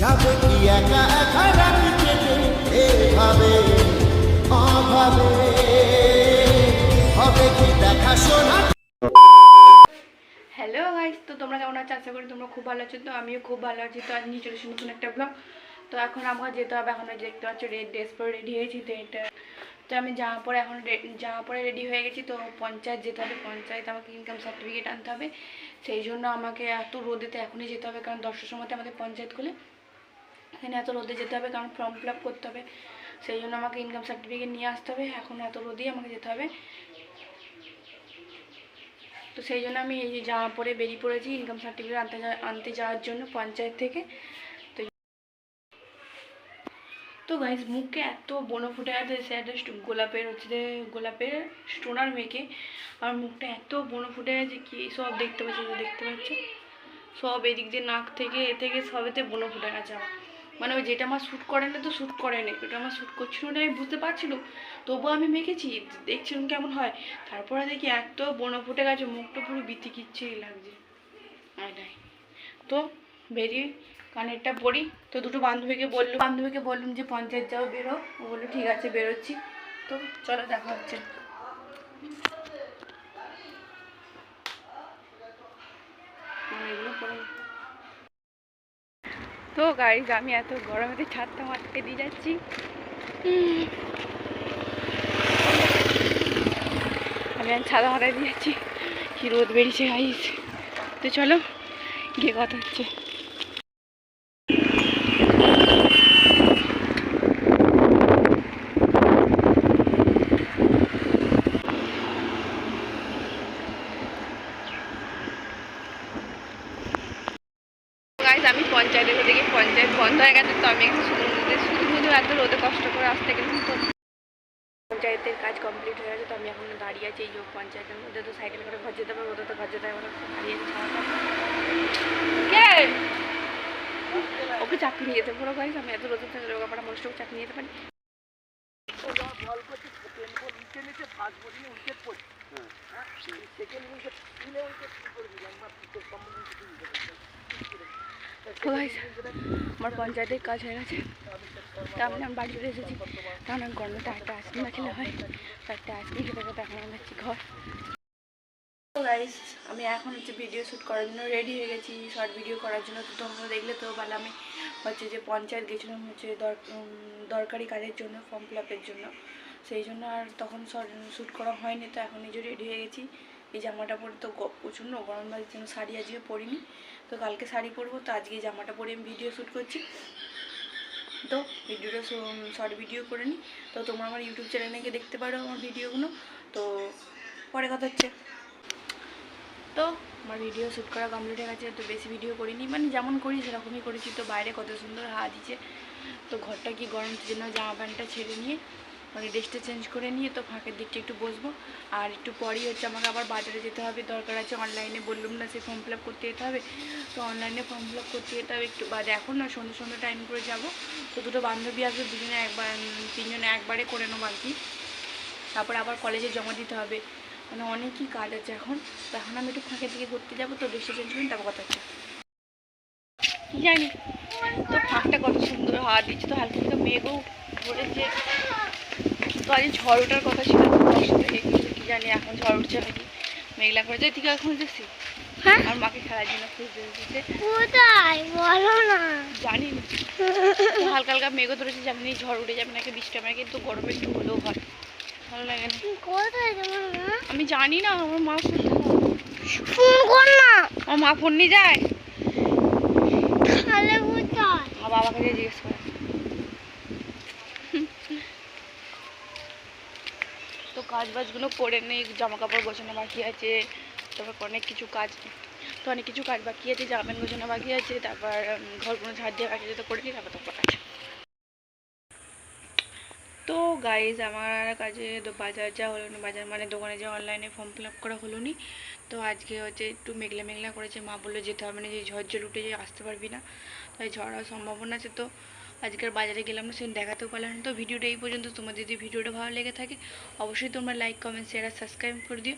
যাবে কি একা একা রাখি কেটে এভাবে, অভাবে। হবে কি দেখাশোনা হ্যালো গাইস তো তোমরা কেমন আছো? আশা করি তোমরা খুব ভালো আছো। তো আমিও খুব ভালো আছি। তো আজ নিয়ে চলেছি নতুন একটা ব্লগ তো এখন আমাকে যেতে হবে, এখন দেখতে পাচ্ছ রেড ড্রেস পরে রেডি হয়েছি। তো এটা, তো আমি জামা পরে এখন জামা পরে রেডি হয়ে গেছি। তো পঞ্চায়েত যেতে হবে, পঞ্চায়েত আমাকে ইনকাম সার্টিফিকেট আনতে হবে। সেই জন্য আমাকে এত রোদেতে এখনই যেতে হবে, কারণ দশটার সময়তে আমাদের পঞ্চায়েত খুলে। এখানে এত রোদে যেতে হবে, কারণ ফর্ম ফিল করতে হবে। সেই জন্য আমাকে ইনকাম সার্টিফিকেট নিয়ে আসতে হবে, এখন এত রোদেই আমাকে যেতে হবে। তো সেই জন্য আমি এই যে জামা পরে বেরিয়ে পড়েছি ইনকাম সার্টিফিকেট আনতে আনতে যাওয়ার জন্য পঞ্চায়েত থেকে। তো গাইজ মুখে এত বনো ফুটে আছে সেটা গোলাপের হচ্ছে যে, গোলাপের স্টোনার মেখে আর মুখটা এত বনো ফুটে আছে কি সব দেখতে পাচ্ছি, দেখতে পাচ্ছ? সব এদিক দিয়ে নাক থেকে, এ থেকে সবেতে বনো ফুটে গেছে আমার। মানে ওই যেটা আমার শ্যুট করে না তো শ্যুট করে না ওটা আমার শ্যুট করছিল না আমি বুঝতে পারছিল, তবুও আমি মেখেছি দেখছিলাম কেমন হয়, তারপরে দেখি এত বনো ফুটে গেছে, মুখটা পুরো বিতি কিচ্ছেই লাগছে। এটাই তো বেরিয়ে কানেরটা পড়ি তো দুটো বান্ধবীকে বলল বান্ধবীকে বললাম যে পঞ্চায়েত যাও, বেরো। ও বলল, ঠিক আছে, বেরোচ্ছি। তো চলো, দেখা হচ্ছে। এগুলো পরে। তো গাড়ি আমি এত গরমেতে ছাদটা মারতে দিয়ে যাচ্ছি। আমি আমি ছাদা মাথায় দিয়ে যাচ্ছি। কি রোদ বেরিয়েছে গাইজ তো চলো, গিয়ে কথা হচ্ছে। পঞ্চায়েতে দেখি পঞ্চায়েত বন্ধ হয়ে গেছে তো আমি একটু শুধু শুধু এত রোদে কষ্ট করে আসতে গেলাম তো পঞ্চায়েতের কাজ কমপ্লিট হয়ে গেছে তো আমি এখন দাঁড়িয়ে আছি এই যে পঞ্চায়েতের মধ্যে তো সাইকেল করে ঘর যেতে হবে ওদের তো ঘর যেতে হবে ওরা দাঁড়িয়ে। কে? ওকে চাকরি নিয়ে যেতে পারো গাইজ আমি এত রোদে থেকে লোকাপাড়া মানুষটাকে চাকরি নিয়ে যেতে পারি? তো গাইজ আমার পঞ্চায়েতের কাজ হয়ে গেছে। তা আমি আমি বাড়ি চলে এসেছি কারণ আমি গরমে একটা আইসক্রিম না খেলে হয় তো একটা আইসক্রিম খেতে খেতে এখন আমি যাচ্ছি ঘর। তো গাইজ আমি এখন হচ্ছে ভিডিও শ্যুট করার জন্য রেডি হয়ে গেছি শর্ট ভিডিও করার জন্য। তো তোমরা দেখলে তো ভালো আমি হচ্ছে যে পঞ্চায়েত গেছিলাম হচ্ছে দর- দরকারি কাজের জন্য ফর্ম ফিল জন্য। সেই জন্য আর তখন শর্ট শ্যুট করা হয়নি, তো এখন নিজে রেডি হয়ে গেছি। এই জামাটা পরে তো প্রচণ্ড গরম লাগছে জন্য শাড়ি আজকে পরিনি। তো কালকে শাড়ি পরবো, তো আজকে জামাটা পরে আমি ভিডিও শ্যুট করছি। তো ভিডিওটা শর্ট ভিডিও করে নিই তো তোমরা আমার ইউটিউব চ্যানেলে গিয়ে দেখতে পারো আমার ভিডিওগুলো তো পরে কথা হচ্ছে। তো আমার ভিডিও শ্যুট করা কমপ্লিট হয়ে গেছে তো বেশি ভিডিও করিনি। মানে যেমন করি, সেরকমই করেছি। তো বাইরে কত সুন্দর হাওয়া দিচ্ছে। তো ঘরটা কি গরম জন্য জামা প্যান্টটা ছেড়ে নিয়ে মানে ড্রেসটা চেঞ্জ করে নিয়ে তো ফাঁকের দিকটা একটু বসবো। আর একটু পরেই হচ্ছে আমাকে আবার বাজারে যেতে হবে, দরকার আছে অনলাইনে বললুম না সে ফর্ম ফিল করতে যেতে হবে। তো অনলাইনে ফর্ম ফিল করতে যেতে হবে একটু। বাদে এখন না সন্ধ্যে সন্ধ্যে টাইম করে যাব। তো দুটো বান্ধবী আসবে, দুজনে একবার তিনজনে একবারে করে নেব আর কি। তারপরে আবার কলেজে জমা দিতে হবে। মানে অনেকই কাজ আছে এখন। তো এখন আমি একটু ফাঁকের দিকে ঘুরতে যাব, তো ড্রেসটা চেঞ্জ করি তারপর কথা হচ্ছে। জানি। তো ফাঁকটা কত সুন্দর হাওয়া দিচ্ছে, তো হালকা হালকা মেঘও তো আজ ঝড় ওঠার কথা ছিল কি জানি এখন ঝড় উঠছে নাকি। মেঘলা করে যায় ঠিক এখন দেখছি হ্যাঁ? আর মাকে খেলার জন্য খুঁজতে এসেছে। কোথায়? বলো না। জানি না। হালকা হালকা মেঘও ধরেছে জানি ঝড় উঠে যাবে নাকি বৃষ্টি হবে কিন্তু গরমে একটু হলেও হয়। ভালো লাগে না। কোথায় আমি জানি না আমার মা? ফোন কর না। আমার মা ফোন নিয়ে যায়। তাহলে কোথায়? আমার বাবাকে জিজ্ঞেস করে। কাজ বাজগুলো করে নেই জামা কাপড় গোছানো বাকি আছে, তারপর অনেক কিছু কাজ, তো অনেক কিছু কাজ বাকি আছে জামা প্যান্ট গোছানো বাকি আছে, তারপর ঘরগুলো ঝাড় দিয়ে বাকি আছে, তো করে নিই, তারপর তারপর আছে তো গাইজ আমার কাজে তো বাজার যা হলো না, বাজার মানে দোকানে যা অনলাইনে ফর্ম ফিল আপ করা হলো নি, তো আজকে হচ্ছে একটু মেঘলা মেঘলা করেছে, মা বলল যেতে হবে না, যে ঝড় জল উঠে যে আসতে পারবি না, তাই ঝড় হওয়ার সম্ভাবনা আছে তো আজকের বাজারে গেলাম না সেদিন দেখাতেও পারলাম না। তো ভিডিওটা এই পর্যন্ত। তোমার যদি ভিডিওটা ভালো লেগে থাকে, অবশ্যই তোমরা লাইক কমেন্ট শেয়ার আর সাবস্ক্রাইব করে দিও।